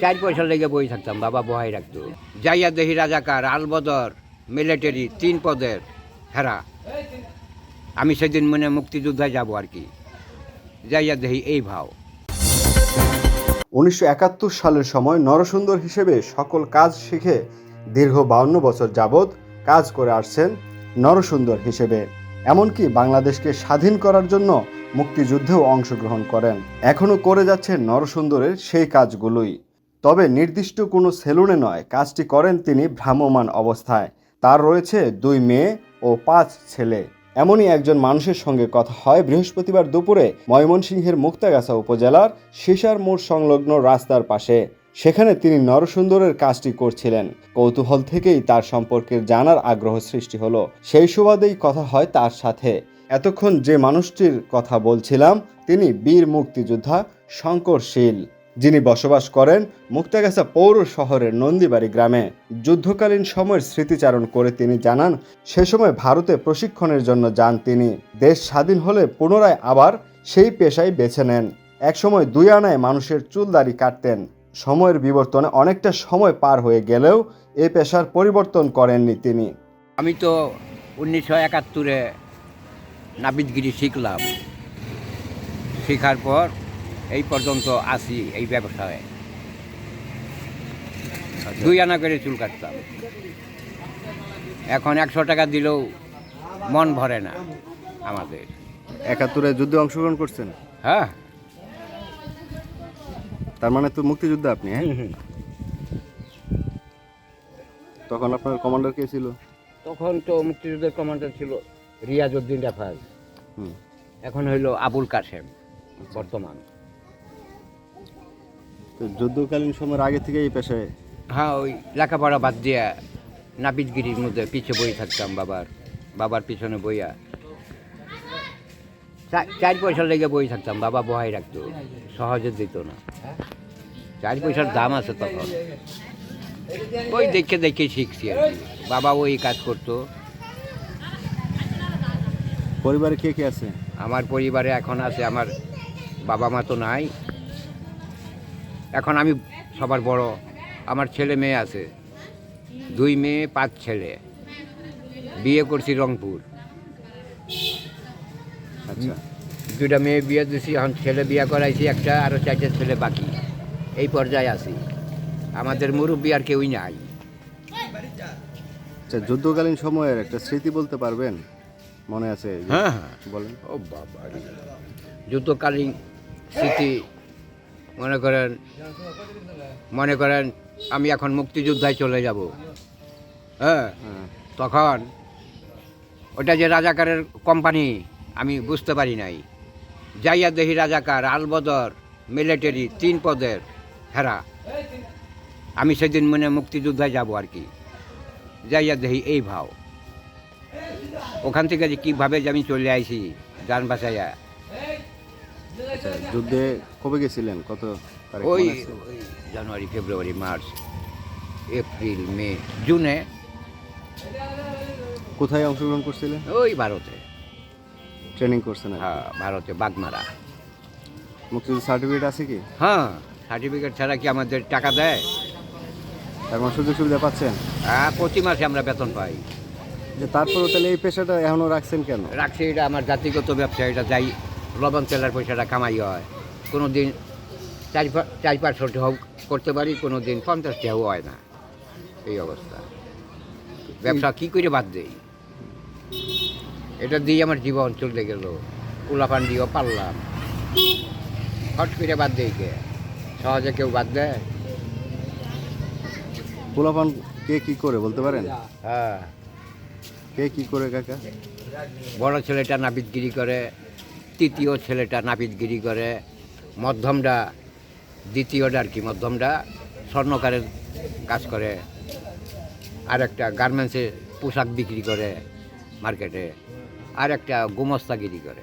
চার পয়সা লেগে বই থাকতাম, বাবা বহাই রাখতো। যাইয়া দেহি রাজাকার, আলবদর, মিলিটারি, তিন পদের হেরা। আমি সেদিন মনে মুক্তিযোদ্ধায় যাব আর কি। যাইয়া দেহি এই ভাও। উনিশশো একাত্তর সালের সময় নরসুন্দর হিসেবে সকল কাজ শিখে দীর্ঘ বাউন্ন বছর যাবৎ কাজ করে আসছেন নরসুন্দর হিসেবে। এমনকি বাংলাদেশকে স্বাধীন করার জন্য মুক্তিযুদ্ধেও অংশগ্রহণ করেন। এখনও করে যাচ্ছেন নরসুন্দরের সেই কাজগুলোই। তবে নির্দিষ্ট কোনো সেলুনে নয়, কাজটি করেন তিনি ভ্রাম্যমাণ অবস্থায়। তার রয়েছে দুই মেয়ে ও পাঁচ ছেলে। এমনই একজন মানুষের সঙ্গে কথা হয় বৃহস্পতিবার দুপুরে ময়মনসিংহের মুক্তাগাছা উপজেলার সিসার মোড় সংলগ্ন রাস্তার পাশে। সেখানে তিনি নরসুন্দরের কাজটি করছিলেন। কৌতূহল থেকেই তার সম্পর্কে জানার আগ্রহ সৃষ্টি হলো। সেই সুবাদেই কথা হয় তার সাথে। এতক্ষণ যে মানুষটির কথা বলছিলাম, তিনি বীর মুক্তিযোদ্ধা শঙ্কর শীল যিনি বসবাস করেন মুক্তাগাছা পৌর শহরের নন্দীবাড়ি গ্রামে। যুদ্ধকালীন সময়ের স্মৃতিচারণ করে তিনি জানান, সে সময় ভারতে প্রশিক্ষণের জন্য যান তিনি। দেশ স্বাধীন হলে পুনরায় আবার সেই পেশায় বেছে নেন। একসময় দুই আনায় মানুষের চুল দাড়ি কাটতেন। সময়ের বিবর্তনে অনেকটা সময় পার হয়ে গেলেও এ পেশার পরিবর্তন করেননি তিনি। আমি তো উনিশশো একাত্তরে নাবিদগিরি শিখলাম। শেখার পর এই পর্যন্ত আসি এই ব্যবসায়। দুই আনা করে চুল কাটতাম। এখন একশো টাকা দিলেও মন ভরে না আমাদের। একাত্তরে যুদ্ধে অংশগ্রহণ করছেন? হ্যাঁ। তার মানে তো মুক্তিযুদ্ধ আপনি হ্যাঁ? তখন আপনার কমান্ডার কে ছিল? তখন তো মুক্তিযুদ্ধের কমান্ডার ছিল রিয়াজউদ্দিন রাফাজ। হুম। এখন হইল আবুল কাশেম বর্তমান। তো যুদ্ধকালীন সময়ের আগে থেকে এই পেশায়? হ্যাঁ ওই লেখাপড়া বাদ দিয়া নাপিতগিরির মধ্যে পিছে বই থাকতাম বাবার বাবার পিছনে বইয়া। চার পয়সা লেগে বই থাকতাম বাবা বহাই রাখতো সহজে দিত না। চার পয়সার দাম আছে তখন। ওই দেখে দেখে শিখছি আর কি। বাবা ওই কাজ করতো। পরিবারে কে কে আছে? আমার পরিবারে এখন আছে আমার বাবা মা তো নাই। এখন আমি সবার বড়। আমার ছেলে মেয়ে আছে। দুই মেয়ে পাঁচ ছেলে। বিয়ে করছি রংপুর। আচ্ছা। দুইটা মেয়ে বিয়ে দিছি এখন ছেলে বিয়ে করাইছি একটা আরও চারটে ছেলে বাকি। এই পর্যায়ে আছি। আমাদের মুরব্বী আর কেউই নাই। আচ্ছা যুদ্ধকালীন সময়ের একটা স্মৃতি বলতে পারবেন? মনে আছে? হ্যাঁ হ্যাঁ। বলেন। ও বাবা যুদ্ধকালীন স্মৃতি মনে করেন মনে করেন আমি এখন মুক্তিযোদ্ধায় চলে যাব। হ্যাঁ তখন ওটা যে রাজাকারের কোম্পানি, আমি বুঝতে পারি নাই। যাইয়া দেহি রাজাকার, আলবদর, মিলিটারি, তিন পদের হেরা। আমি সেদিন মনে মুক্তিযোদ্ধায় যাব আর কি। যাইয়া দেহি এই ভাও। ওখান থেকে যে কীভাবে যে আমি চলে আইছি, যান বাঁচাইয়া। আচ্ছা যুদ্ধে কবে গেছিলেন? কত তারিখ ওই ওই জানুয়ারি ফেব্রুয়ারি মার্চ এপ্রিল মে জুনে। কোথায় অংশগ্রহণ করছিলেন? ওই ভারতে। ট্রেনিং করছেন হ্যাঁ ভারতে বাগমারা। মুক্তিযুদ্ধ সার্টিফিকেট আছে কি? হ্যাঁ সার্টিফিকেট ছাড়া কি আমাদের টাকা দেয়? তার মানে সুযোগ সুবিধা পাচ্ছেন? হ্যাঁ প্রতি মাসে আমরা বেতন পাই। যে তারপরেও তাহলে এই পেশাটা এখনও রাখছেন কেন? রাখছি এটা আমার জাতিগত ব্যবসা এটা যাই লবণ তেলের পয়সাটা কামাই হয়। কোনো দিন চার চার পাঁচশোটি হোক করতে পারি কোনো দিন পঞ্চাশটিও হয় না। এই অবস্থা। ব্যবসা কী করে বাদ দেই? এটা দিয়ে আমার জীবন চলে গেল। উলাপান দিয়েও পারলাম। হট করে বাদ দেই কে? সহজে কেউ বাদ দেয়? পোলাপান কে কি করে বলতে পারেন? হ্যাঁ। কে কি করে কাকা? বড় ছেলেটা নাপিতগিরি করে। তৃতীয় ছেলেটা নাপিতগিরি করে মধ্যমটা দ্বিতীয়টা আর কি মধ্যমটা স্বর্ণকারের কাজ করে আর একটা গার্মেন্টসে পোশাক বিক্রি করে মার্কেটে আর একটা গুমস্তাগিরি করে।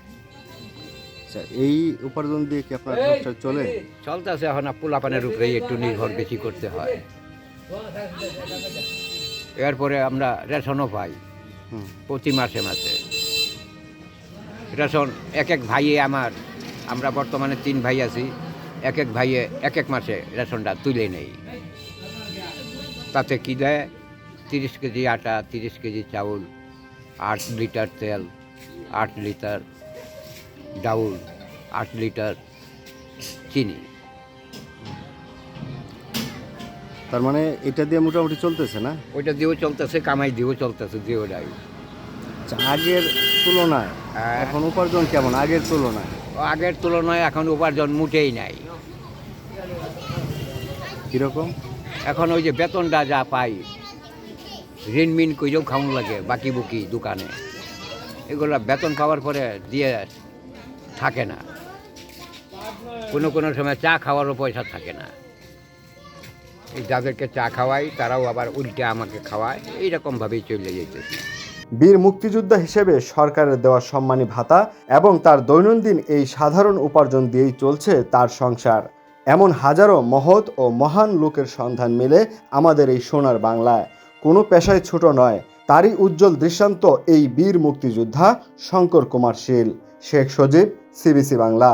আচ্ছা এই উপার্জন দিয়ে কি আপনার সংসার চলে? চলতেছে এখন পোলাপানের উপরেই একটু নির্ভর বেশি করতে হয়। এরপরে আমরা রেশনও পাই হুম। প্রতি মাসে মাসে। রেশন এক এক ভাইয়ে আমার আমরা বর্তমানে তিন ভাই আছি এক এক ভাইয়ে এক এক মাসে রেশনটা তুলে নেই। তাতে কি দেয়? তিরিশ কেজি আটা তিরিশ কেজি চাউল আট লিটার তেল আট লিটার ডাউল আট লিটার চিনি। তার মানে এটা দিয়ে মোটামুটি চলতেছে না? ওইটা দিয়েও চলতেছে কামাই দিয়েও চলতেছে দিয়েওটাই আচ্ছা, আগের তুলনায়। এখন উপার্জন কেমন? আগের তুলনায়? আগের তুলনায় এখন উপার্জন মোটেই নাই। কীরকম? এখন ওই যে বেতনটা যা পাই ঋণমিন কইরেও খাউন লাগে বাকি বুকি দোকানে। এগুলো বেতন পাওয়ার পরে দিয়ে থাকে না। কোনো কোনো সময় চা খাওয়ারও পয়সা থাকে না। এই যাদেরকে চা খাওয়াই তারাও আবার উল্টে আমাকে খাওয়ায়। এইরকমভাবেই চলে যেতেছে বীর মুক্তিযোদ্ধা হিসেবে সরকারের দেওয়া সম্মানী ভাতা এবং তার দৈনন্দিন এই সাধারণ উপার্জন দিয়েই চলছে তার সংসার। এমন হাজারো মহৎ ও মহান লোকের সন্ধান মিলে আমাদের এই সোনার বাংলায়। কোনো পেশায় ছোট নয়, তারই উজ্জ্বল দৃষ্টান্ত এই বীর মুক্তিযোদ্ধা শঙ্কর কুমার শীল। শেখ সজীব সিবিসি বাংলা।